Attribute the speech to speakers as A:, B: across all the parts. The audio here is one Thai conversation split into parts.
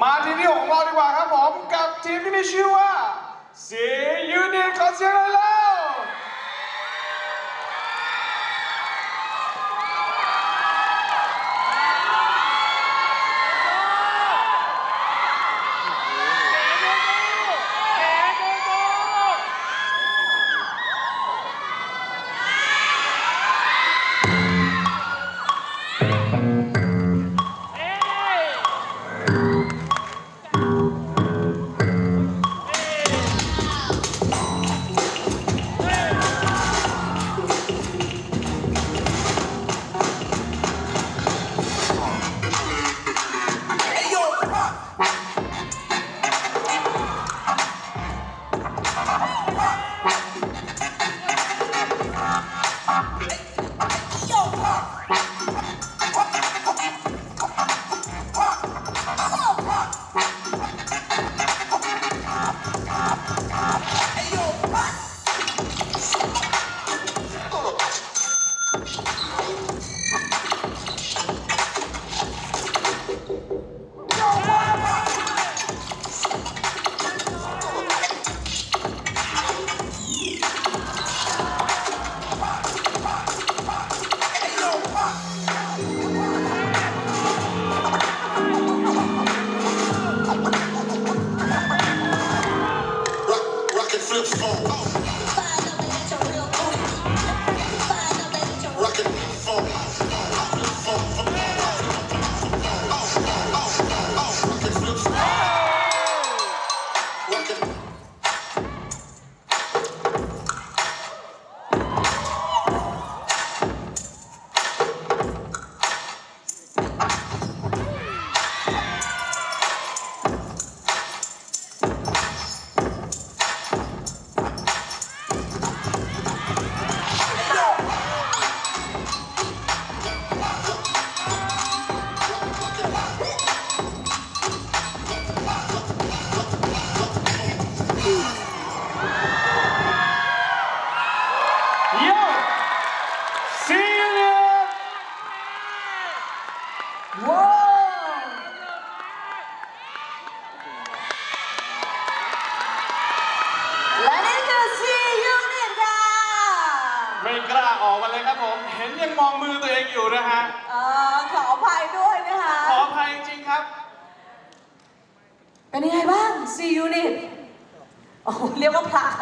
A: มาทีมที่หกของเราดีกว่าครับผม กับทีมที่มีชื่อว่าซียูนิตขอเสียงหน่อยล่ะ
B: Bakın
A: เยี่ยมซียูนิตว้าว
C: และนี่คือ C Unit ค่ะ
A: ไม่กล้าออกมาเลยครับผม เห็นยังมองมือตัวเองอยู่นะฮะ
C: เอ่อขออภัยด้วยนะคะ
A: ขออภัยจริงๆครับ
C: เป็นยังไงบ้าง C Unit โอ้โหเรียกว่าผลัก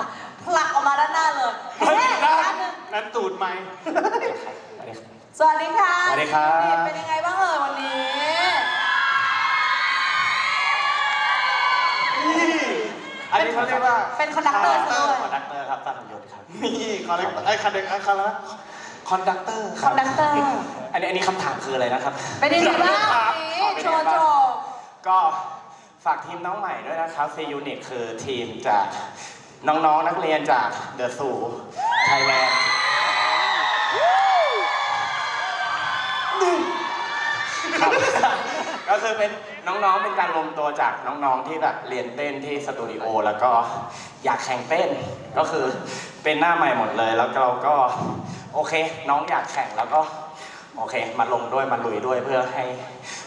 C: ผลักออกมาด้านหน้าเลย
A: เฮ้ย
C: เฮ้ย
A: นั่น
C: ด้านหนึ่ง
A: นั่นตูดไหม
C: สวัสดีค่ะ
A: สวัสดีครับ
C: C Unit เป็นยังไงบ้างเอ่ยวันนี้
A: อันนี้เขาเรียกว่า
C: เป็นคอนดักเตอร์ซะด้วย
D: คอนดักเตอร์ครับตั้งยศครับ
A: นี่คอนดักไอ้คันเด็กไอ้คันละ
D: คอนดักเตอร์
C: คอนดักเตอร์
D: อันนี้อันนี้คำถามคืออะไรนะครับ
C: เป็นยังไงบ้าง
D: ครับ
C: วันนี้
D: เป็น
C: โช
D: ยังไง
C: ว์
D: บ้าง
C: จบ
D: ก็ ฝากทีมน้องใหม่ด้วยนะครับซียูนิตคือทีมจากน้องๆนักเรียนจากเดอะซูไทยแลนด์ครับก็คือเป็นน้องๆ เป็นการรวมตัวจากน้องๆ ที่แบบเรียนเต้นที่สตูดิโอแล้วก็อยากแข่งเต้น ก็คือเป็นหน้าใหม่หมดเลย แล้วเราก็โอเค น้องอยากแข่งแล้วก็ โอเค มาลงด้วยมาลุยด้วยเพื่อให้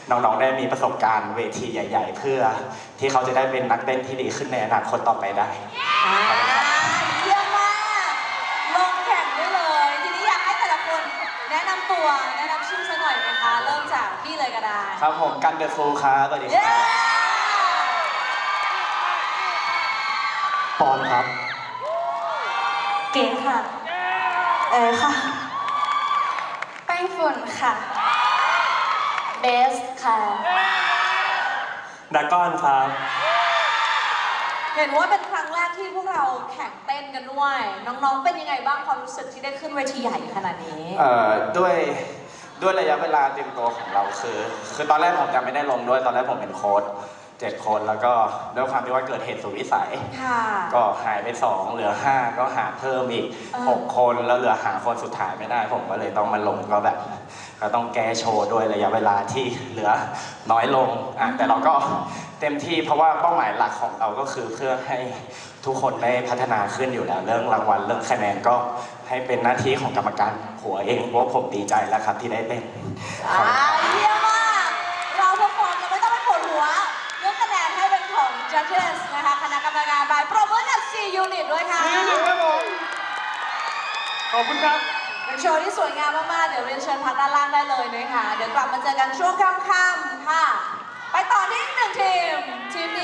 D: น้องๆได้มีประสบการณ์เวทีใหญ่ ๆ เพื่อที่เขาจะได้เป็นนักเต้นที่ดีขึ้นในอนาคตต่อไปได้
C: อ่าเยี่ยมมากลงแข่งได้เลย ทีนี้อยากให้แต่ละคนแนะนำตัวแนะนำชื่อสักหน่อยไหมคะ เริ่มจากพี่เลยก็ได้
D: ครับผมกันเดอะฟูครับสวัสดีค
C: เย้
D: รับปอนครับ
C: เก๋ค่ะ เออค่ะ
E: แป้ง ฝุ่นค่ะ เบสค่ะ
D: ดากอนครับ
C: เห็นว่าเป็นครั้งแรกที่พวกเราแข่งเต้นกันด้วย น้องๆ เป็นยังไงบ้างความรู้สึกที่ได้ขึ้นเวทีใหญ่ขนาดนี้
D: เอ่อด้วยด้วยระยะเวลาเตรียมตัวของเราคือ คือตอนแรกผมจะไม่ได้ลงด้วยตอนแรกผมเป็นโค้ช เจ็ดคนแล้วก็ด้วยความที่ว่าเกิดเหตุสุดวิสัย
C: ค่ะ
D: ก็หายไปสองเหลือห้าก็หาเพิ่มอีก
C: เออ
D: หกคนแล้วเหลือหาคนสุดท้ายไม่ได้ ผมก็เลยต้องมาลงก็แบบ ก็ต้องแก้โชว์ด้วยระยะเวลาที่เหลือน้อยลงอะแต่เราก็เต็มที่เพราะว่าเป้าหมายหลักของเราก็คือเพื่อให้ทุกคนได้พัฒนาขึ้นอยู่แล้วเรื่องรางวัลเรื่องคะแนนก็ให้เป็นหน้าที่ของกรรมการหัวเองเพราะว่าผมดีใจแล้วครับที่ได้เต้น
C: อ่า
A: ขอบคุณครับ
C: เป็นโชว์ที่สวยงามมากๆ เดี๋ยวเรียนเชิญพักด้านล่างได้เลยนะคะ เดี๋ยวกลับมาเจอกันช่วงค่ำๆค่ะ ไปต่อที่อีกหนึ่งทีม ทีมนี้